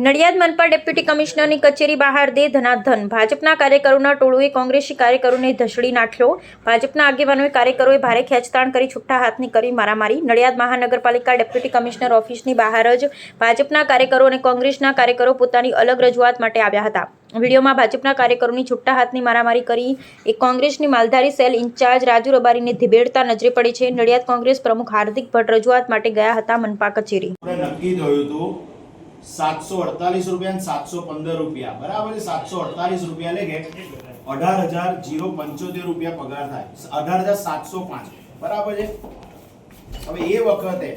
Nadiad મનપા deputy કમિશનરની કચેરી બહાર દે ધનાધન. ભાજપના કાર્યકરોના ટોળુએ કોંગ્રેસી કાર્યકરોને ધસડી નાખ્યો. ભાજપના આગેવાનોએ કાર્યકરોએ ભારે ખેંચતાણ કરી છૂટા હાથની કરી મારામારી. નડિયાદ મહાનગરપાલિકા ડેપ્યુટી કમિશનર ઓફિસની બહાર જ ભાજપના કાર્યકરો અને કોંગ્રેસના કાર્યકરો પોતાની અલગ રજૂઆત માટે આવ્યા હતા. વિડીયોમાં ભાજપના કાર્યકરોની છૂટા હાથની મારામારી કરી એક કોંગ્રેસની માલધારી સેલ ઇન્ચાર્જ રાજુ રબારીને ધીબેડતા નજરે પડી છે. નડિયાદ કોંગ્રેસ પ્રમુખ હાર્દિક ભટ્ટ રજૂઆત માટે ગયા હતા મનપા કચેરી. નક્કી થયું હતું સાતસો અડતાલીસ રૂપિયા અને સાતસો પંદર રૂપિયા. બરાબર છે? સાતસો અડતાલીસ રૂપિયા એટલે કે અઢાર હજાર જીરો પંચોતેર રૂપિયા પગાર થાય. અઢાર હજાર સાતસો પાંચ. બરાબર છે? હવે એ વખતે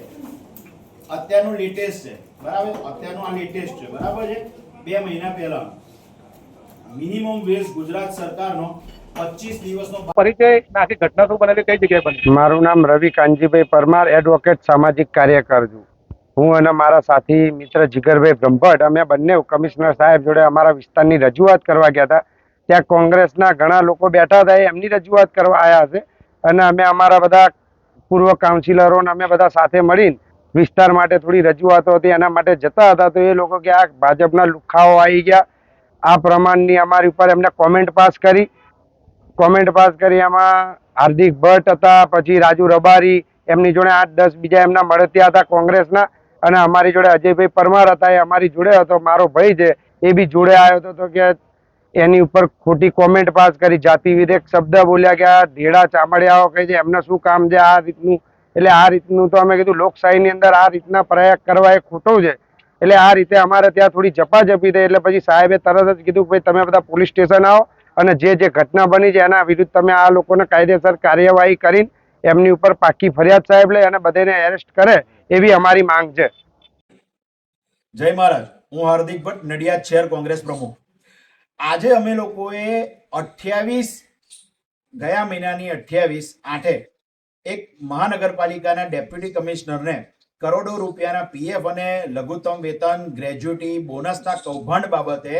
અત્યારનું લેટેસ્ટ છે. બરાબર અત્યારનું આ લેટેસ્ટ છે. બરાબર છે? બે મહિના પહેલા. મિનિમમ વેજ ગુજરાત સરકારનો પચીસ દિવસનો પરિચય ને આખી ઘટના શું બનેલી કઈ જગ્યાએ બની? મારું નામ રવિ કાનજીભાઈ પરમાર એડવોકેટ સામાજિક કાર્યકર છું. હું અને મારા સાથી મિત્ર જીગરભાઈ બ્રહ્મભટ્ટ, અમે બંને કમિશનર સાહેબ જોડે અમારા વિસ્તારની રજૂઆત કરવા ગયા હતા. ત્યાં કોંગ્રેસના ઘણા લોકો બેઠા હતા એમની રજૂઆત કરવા આવ્યા છે અને અમે અમારા બધા પૂર્વ કાઉન્સિલરો અમે બધા સાથે મળીને વિસ્તાર માટે થોડી રજૂઆતો હતી, એના માટે જતા હતા. તો એ લોકો કે આ ભાજપના લુખાઓ આવી ગયા. આ પ્રમાણની અમારી ઉપર એમને કોમેન્ટ પાસ કરી. કોમેન્ટ પાસ કરી એમાં હાર્દિક ભટ્ટ હતા, પછી રાજુ રબારી, એમની જોડે આઠ દસ બીજા એમના મળતિયા હતા કોંગ્રેસના. અને અમારી જોડે અજયભાઈ પરમાર હતા, એ અમારી જોડે હતો, મારો ભાઈ છે, એ બી જોડે આવ્યો હતો, તો કે એની ઉપર ખોટી કોમેન્ટ પાસ કરી જાતિ વિરેક શબ્દ બોલ્યા કે આ ધેડા ચામડિયાઓ કહે છે, એમને શું કામ છે આ રીતનું? એટલે આ રીતનું તો અમે કીધું, લોકશાહીની અંદર આ રીતના પ્રયાગ કરવા એ ખોટો છે. એટલે આ રીતે અમારે ત્યાં થોડી ઝપાઝપી થઈ, એટલે પછી સાહેબે તરત જ કીધું ભાઈ, તમે બધા પોલીસ સ્ટેશન આવો અને જે જે ઘટના બની છે, એના વિરુદ્ધ તમે આ લોકોને કાયદેસર કાર્યવાહી કરીને એમની ઉપર પાકી ફરિયાદ સાહેબ લે અને બધાને એરેસ્ટ કરે, એવી અમારી માંગ છે. જય મહારાજ, હું હાર્દિક ભટ્ટ, નડિયાદ શહેર કોંગ્રેસ પ્રમુખ. આજે અમે લોકોએ અઠ્યાવીસ, ગયા મહિનાની અઠ્યાવીસ આઠે એક મહાનગરપાલિકાના ડેપ્યુટી કમિશનરને કરોડો રૂપિયાના પીએફ અને લઘુત્તમ વેતન, ગ્રેજ્યુટી, બોનસના કૌભાંડ બાબતે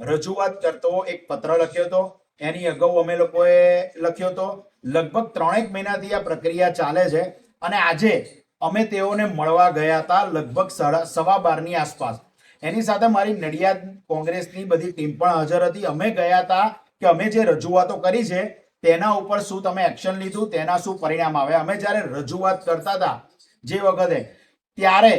રજૂઆત કરતો એક પત્ર લખ્યો હતો. એની અગાઉ અમે લોકોએ લખ્યો હતો. લગભગ ત્રણેક મહિનાથી આ પ્રક્રિયા ચાલે છે અને આજે અમે તેઓને મળવા ગયા હતા લગભગ સાડા સવા બારની આસપાસ. એની સાથે મારી નડિયાદ કોંગ્રેસની બધી ટીમ પણ હાજર હતી. અમે ગયા હતા કે અમે જે રજૂઆતો કરી છે, તેના ઉપર શું તમે એક્શન લીધું, તેના શું પરિણામ આવે અમે જ્યારે રજૂઆત કરતા હતા જે વખતે, ત્યારે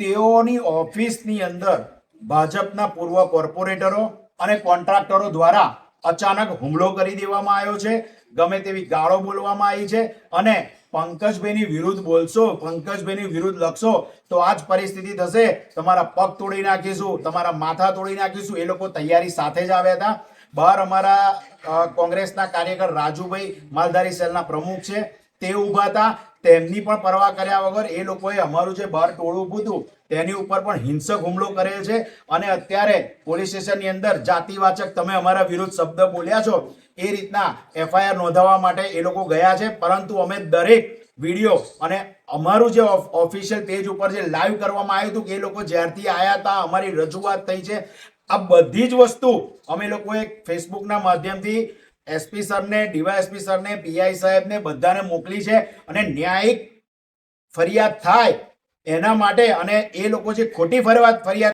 તેઓની ઓફિસની અંદર ભાજપના પૂર્વ કોર્પોરેટરો અને કોન્ટ્રાક્ટરો દ્વારા અચાનક હુમલો કરી દેવામાં આવ્યો છે. ગમે તેવી ગાળો બોલવામાં આવી છે અને પંકજભાઈની વિરુદ્ધ બોલશો, પંકજભાઈની વિરુદ્ધ લખશો, તો આ જ પરિસ્થિતિ થશે. તમારા પગ તોડી નાખીશું, તમારા માથા તોડી નાખીશું. એ લોકો તૈયારી સાથે જ આવ્યા હતા. બહાર અમારા કોંગ્રેસના કાર્યકર રાજુભાઈ માલધારી સેલના પ્રમુખ છે. તે ઊભા હતા. તેમની પણ પરવા કર્યા વગર એ લોકોએ અમારું જે બહાર ટોળું હતું, તેની ઉપર પણ હિંસક હુમલો કરેલ છે. અને અત્યારે પોલીસ સ્ટેશનની અંદર જાતિવાચક તમે અમારા વિરુદ્ધ શબ્દ બોલ્યા છો, એ રીતના એફઆઈઆર નોંધાવવા માટે એ લોકો ગયા છે. પરંતુ અમે દરેક વીડિયો અને અમારું જે ઓફિશિયલ પેજ ઉપર જે લાઈવ કરવામાં આવ્યું હતું કે એ લોકો જ્યારથી આવ્યા હતા, અમારી રજૂઆત થઈ છે. આ બધી જ વસ્તુ અમે લોકોએ ફેસબુકના માધ્યમથી એસપી સરને ડીવાયએસપી સરને પીઆઈ સાહેબને બધાને મોકલી છે અને ન્યાયિક ફરિયાદ થાય એના માટે અને એ લોકો જે ખોટી ફરિયાદ ફરિયાદ